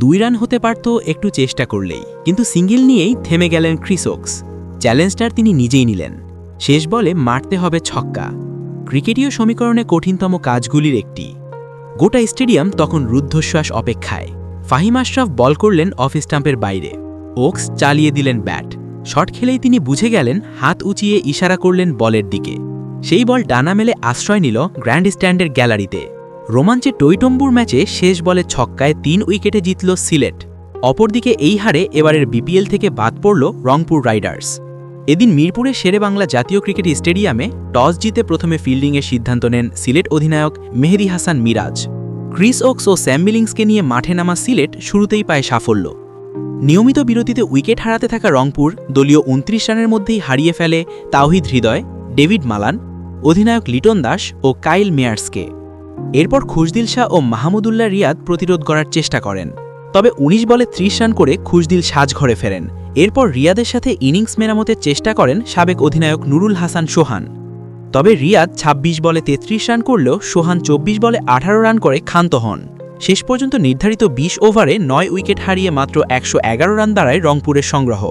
দুই রান হতে পারত একটু চেষ্টা করলেই। কিন্তু সিঙ্গেল নিয়েই থেমে গেলেন ক্রিসোক্স চ্যালেঞ্জটার তিনি নিজেই নিলেন। শেষ বলে মারতে হবে ছক্কা। ক্রিকেটীয় সমীকরণে কঠিনতম কাজগুলির একটি। গোটা স্টেডিয়াম তখন রুদ্ধশ্বাস অপেক্ষায়। ফাহিম আশরাফ বল করলেন অফ স্টাম্পের বাইরে। ওক্স চালিয়ে দিলেন ব্যাট। শট খেলেই তিনি বুঝে গেলেন, হাত উঁচিয়ে ইশারা করলেন বলের দিকে। সেই বল ডানা মেলে আশ্রয় নিল গ্র্যান্ড স্ট্যান্ডের গ্যালারিতে। রোমাঞ্চে টৈটম্বুর ম্যাচে শেষ বলে ছক্কায় তিন উইকেটে জিতল সিলেট। অপরদিকে এই হারে এবারের বিপিএল থেকে বাদ পড়ল রংপুর রাইডার্স। এদিন মিরপুরের শেরেবাংলা জাতীয় ক্রিকেট স্টেডিয়ামে টস জিতে প্রথমে ফিল্ডিংয়ের সিদ্ধান্ত নেন সিলেট অধিনায়ক মেহেদি হাসান মিরাজ। ক্রিস ওক্স ও স্যাম বিলিংসকে নিয়ে মাঠে নামা সিলেট শুরুতেই পায় সাফল্য। নিয়মিত বিরতিতে উইকেট হারাতে থাকা রংপুর দলীয় উনত্রিশ রানের মধ্যেই হারিয়ে ফেলে তাওহিদ হৃদয়, ডেভিড মালান, অধিনায়ক লিটন দাস ও কাইল মেয়ার্সকে। এরপর খুশদিল শাহ ও মাহমুদুল্লাহ রিয়াদ প্রতিরোধ করার চেষ্টা করেন। তবে ১৯ বলে ত্রিশ রান করে খুশদিল সাজঘরে ফেরেন। এরপর রিয়াদের সাথে ইনিংস মেরামতের চেষ্টা করেন সাবেক অধিনায়ক নুরুল হাসান সোহান। তবে রিয়াদ ২৬ বলে ৩৩ রান করলেও সোহান ২৪ বলে ১৮ রান করে ক্ষান্ত হন। শেষ পর্যন্ত নির্ধারিত ২০ ওভারে নয় উইকেট হারিয়ে মাত্র একশো এগারো রান দাঁড়ায় রংপুরের সংগ্রহ।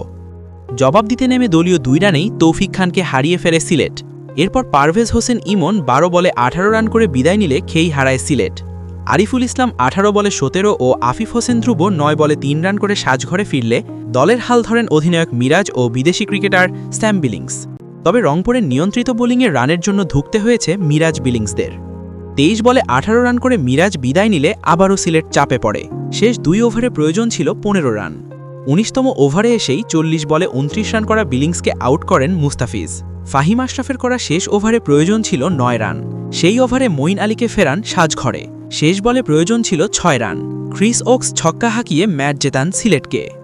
জবাব দিতে নেমে দলীয় দুই রানেই তৌফিক খানকে হারিয়ে ফেলে সিলেট। এরপর পারভেজ হোসেন ইমন বারো বলে আঠারো রান করে বিদায় নিলে খেই হারায় সিলেট। আরিফুল ইসলাম আঠারো বলে সতেরো ও আফিফ হোসেন ধ্রুব নয় বলে তিন রান করে সাজঘরে ফিরলে দলের হাল ধরেন অধিনায়ক মিরাজ ও বিদেশি ক্রিকেটার স্ট্যাম বিলিংস। তবে রংপুরের নিয়ন্ত্রিত বোলিংয়ে রানের জন্য ধুঁকতে হয়েছে মিরাজ বিলিংসদের। তেইশ বলে আঠারো রান করে মিরাজ বিদায় নিলে আবারও সিলেট চাপে পড়ে। শেষ দুই ওভারে প্রয়োজন ছিল পনেরো রান। উনিশতম ওভারে এসেই চল্লিশ বলে উনত্রিশ রান করা বিলিংসকে আউট করেন মুস্তাফিজ। ফাহিম আশরাফের করা শেষ ওভারে প্রয়োজন ছিল নয় রান। সেই ওভারে মঈন আলীকে ফেরান সাজঘরে। শেষ বলে প্রয়োজন ছিল ছয় রান। ক্রিস ওক্স ছক্কা হাঁকিয়ে ম্যাচ জেতান সিলেটকে।